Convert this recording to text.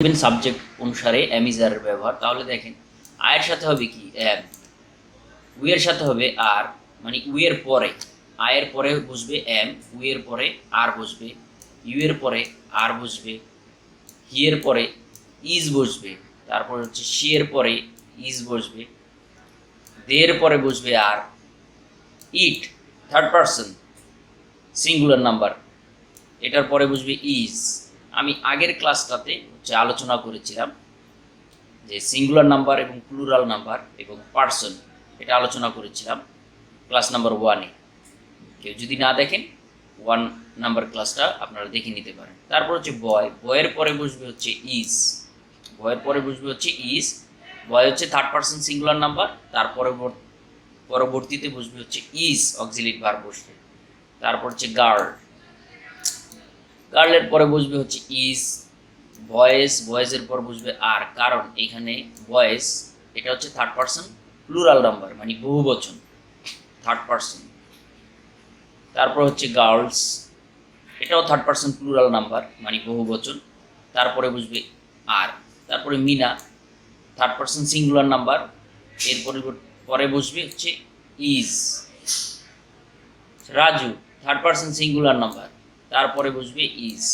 দিবেন সাবজেক্ট অনুসারে অ্যামিজারের ব্যবহার, তাহলে দেখেন আয়ের সাথে হবে কি? এম উইয়ের সাথে হবে আর মানে উইয়ের পরে আয়ের পরে বসবে এম উইয়ের পরে আর বসবে ইউয়ের পরে আর বসবে হিয়ের পরে ইজ বসবে, তারপর হচ্ছে শিয়ের পরে ইজ বসবে দের পরে বসবে আর it third person singular number এটার পরে বসবে ইজ আমি আগের ক্লাসটাতে হচ্ছে আলোচনা করেছিলাম, যে সিঙ্গুলার নাম্বার এবং প্লুরাল নাম্বার এবং পার্সন এটা আলোচনা করেছিলাম ক্লাস নাম্বার ওয়ানে কেউ যদি না দেখেন ওয়ান নাম্বার ক্লাসটা আপনারা দেখে নিতে পারেন। তারপর হচ্ছে বয় বয়ের পরে বসবে হচ্ছে ইজ বয়ের পরে বসবে হচ্ছে ইজ বয় হচ্ছে থার্ড পার্সন সিঙ্গুলার নাম্বার তারপরে পরবর্তীতে বসবে হচ্ছে ইজ অক্সিলিট ভার বসবে। তারপর হচ্ছে গার্ল গার্লের পরে বসবে হচ্ছে ইজ ভয়েস ভয়েসের পর বসবে আর কারণ এখানে ভয়েস এটা হচ্ছে থার্ড পার্সন প্লুরাল নাম্বার মানে বহু বচন থার্ড পার্সন তারপর হচ্ছে গার্লস এটাও থার্ড পার্সন প্লুরাল নাম্বার মানে বহু বচন তারপরে বুঝবে আর তারপরে Meena third person singular number এর পরে বসবে হচ্ছে is Raju third person singular number তারপরে বসবে ইজ